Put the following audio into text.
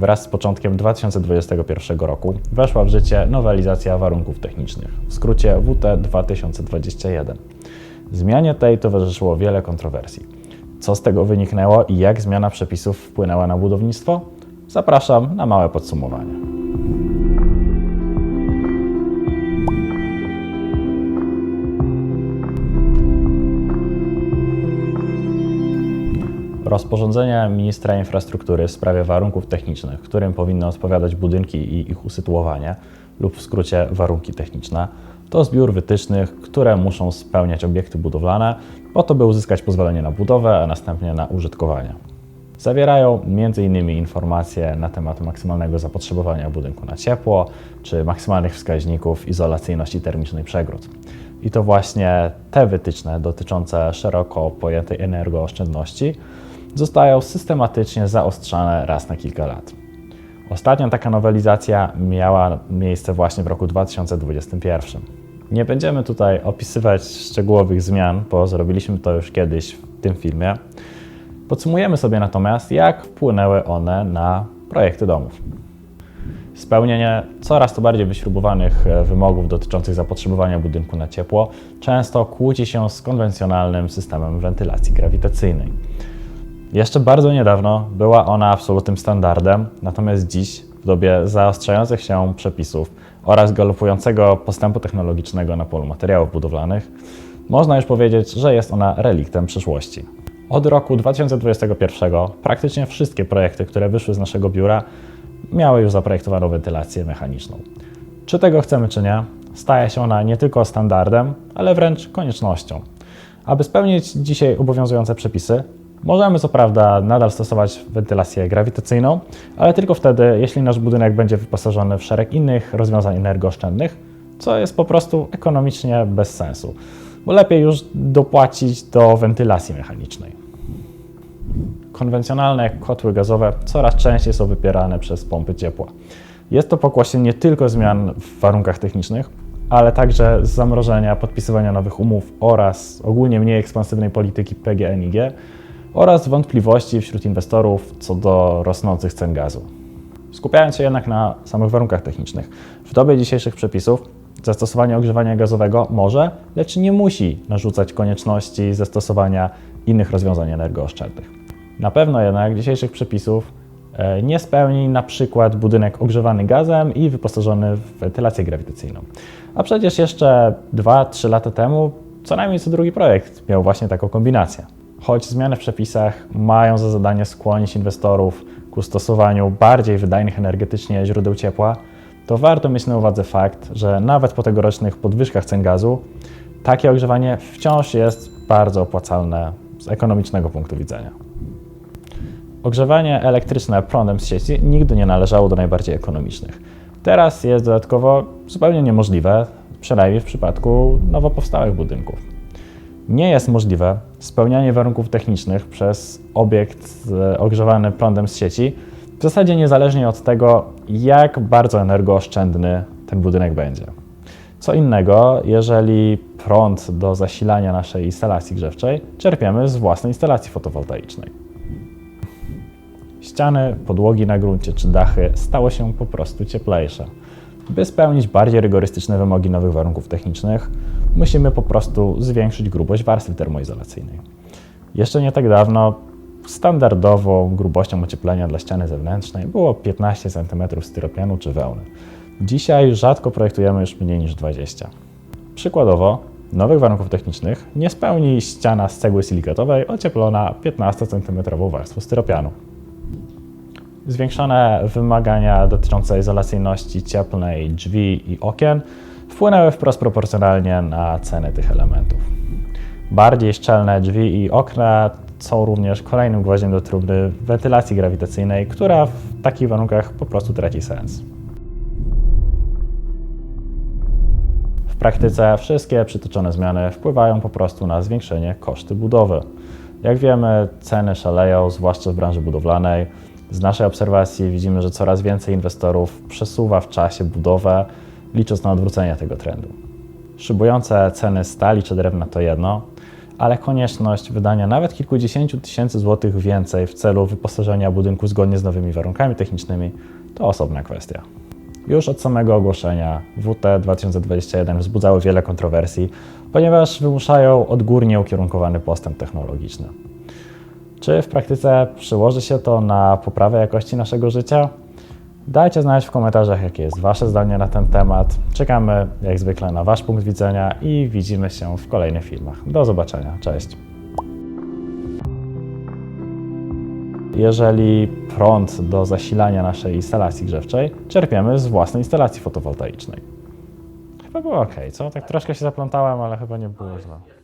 wraz z początkiem 2021 roku weszła w życie nowelizacja warunków technicznych, w skrócie WT 2021. Zmianie tej towarzyszyło wiele kontrowersji. Co z tego wyniknęło i jak zmiana przepisów wpłynęła na budownictwo? Zapraszam na małe podsumowanie. Rozporządzenie ministra infrastruktury w sprawie warunków technicznych, którym powinny odpowiadać budynki i ich usytuowanie, lub w skrócie warunki techniczne, to zbiór wytycznych, które muszą spełniać obiekty budowlane, po to, by uzyskać pozwolenie na budowę, a następnie na użytkowanie. Zawierają m.in. informacje na temat maksymalnego zapotrzebowania budynku na ciepło, czy maksymalnych wskaźników izolacyjności termicznej przegród. I to właśnie te wytyczne dotyczące szeroko pojętej energooszczędności zostają systematycznie zaostrzane raz na kilka lat. Ostatnia taka nowelizacja miała miejsce właśnie w roku 2021. Nie będziemy tutaj opisywać szczegółowych zmian, bo zrobiliśmy to już kiedyś w tym filmie. Podsumujemy sobie natomiast, jak wpłynęły one na projekty domów. Spełnienie coraz to bardziej wyśrubowanych e, wymogów dotyczących zapotrzebowania budynku na ciepło często kłóci się z konwencjonalnym systemem wentylacji grawitacyjnej. Jeszcze bardzo niedawno była ona absolutnym standardem, natomiast dziś, w dobie zaostrzających się przepisów oraz galopującego postępu technologicznego na polu materiałów budowlanych, można już powiedzieć, że jest ona reliktem przyszłości. Od roku 2021 praktycznie wszystkie projekty, które wyszły z naszego biura, miały już zaprojektowaną wentylację mechaniczną. Czy tego chcemy, czy nie, staje się ona nie tylko standardem, ale wręcz koniecznością. Aby spełnić dzisiaj obowiązujące przepisy, możemy co prawda nadal stosować wentylację grawitacyjną, ale tylko wtedy, jeśli nasz budynek będzie wyposażony w szereg innych rozwiązań energooszczędnych, co jest po prostu ekonomicznie bez sensu, bo lepiej już dopłacić do wentylacji mechanicznej. Konwencjonalne kotły gazowe coraz częściej są wypierane przez pompy ciepła. Jest to pokłosie nie tylko zmian w warunkach technicznych, ale także zamrożenia, podpisywania nowych umów oraz ogólnie mniej ekspansywnej polityki PGNiG oraz wątpliwości wśród inwestorów co do rosnących cen gazu. Skupiając się jednak na samych warunkach technicznych, w dobie dzisiejszych przepisów zastosowanie ogrzewania gazowego może, lecz nie musi narzucać konieczności zastosowania innych rozwiązań energooszczędnych. Na pewno jednak dzisiejszych przepisów e, nie spełni na przykład budynek ogrzewany gazem i wyposażony w wentylację grawitacyjną. A przecież jeszcze 2-3 lata temu co najmniej co drugi projekt miał właśnie taką kombinację. Choć zmiany w przepisach mają za zadanie skłonić inwestorów ku stosowaniu bardziej wydajnych energetycznie źródeł ciepła, to warto mieć na uwadze fakt, że nawet po tegorocznych podwyżkach cen gazu, takie ogrzewanie wciąż jest bardzo opłacalne z ekonomicznego punktu widzenia. Ogrzewanie elektryczne prądem z sieci nigdy nie należało do najbardziej ekonomicznych. Teraz jest dodatkowo zupełnie niemożliwe, przynajmniej w przypadku nowo powstałych budynków. Nie jest możliwe spełnianie warunków technicznych przez obiekt e, ogrzewany prądem z sieci, w zasadzie niezależnie od tego, jak bardzo energooszczędny ten budynek będzie. Co innego, jeżeli prąd do zasilania naszej instalacji grzewczej czerpiemy z własnej instalacji fotowoltaicznej. Ściany, podłogi na gruncie czy dachy stały się po prostu cieplejsze. By spełnić bardziej rygorystyczne wymogi nowych warunków technicznych, musimy po prostu zwiększyć grubość warstwy termoizolacyjnej. Jeszcze nie tak dawno standardową grubością ocieplenia dla ściany zewnętrznej było 15 cm styropianu czy wełny. Dzisiaj rzadko projektujemy już mniej niż 20. Przykładowo, nowych warunków technicznych nie spełni ściana z cegły silikatowej ocieplona 15 cm warstwą styropianu. Zwiększone wymagania dotyczące izolacyjności cieplnej drzwi i okien wpłynęły wprost proporcjonalnie na ceny tych elementów. Bardziej szczelne drzwi i okna są również kolejnym gwoździem do trumny wentylacji grawitacyjnej, która w takich warunkach po prostu traci sens. W praktyce wszystkie przytoczone zmiany wpływają po prostu na zwiększenie koszty budowy. Jak wiemy, ceny szaleją, zwłaszcza w branży budowlanej. Z naszej obserwacji widzimy, że coraz więcej inwestorów przesuwa w czasie budowę, licząc na odwrócenie tego trendu. Szybujące ceny stali czy drewna to jedno, ale konieczność wydania nawet kilkudziesięciu tysięcy złotych więcej w celu wyposażenia budynku zgodnie z nowymi warunkami technicznymi to osobna kwestia. Już od samego ogłoszenia WT 2021 wzbudzały wiele kontrowersji, ponieważ wymuszają odgórnie ukierunkowany postęp technologiczny. Czy w praktyce przełoży się to na poprawę jakości naszego życia? Dajcie znać w komentarzach, jakie jest Wasze zdanie na ten temat. Czekamy jak zwykle na Wasz punkt widzenia i widzimy się w kolejnych filmach. Do zobaczenia. Cześć. Jeżeli prąd do zasilania naszej instalacji grzewczej czerpiemy z własnej instalacji fotowoltaicznej. Chyba było ok, co? Tak troszkę się zaplątałem, ale chyba nie było źle.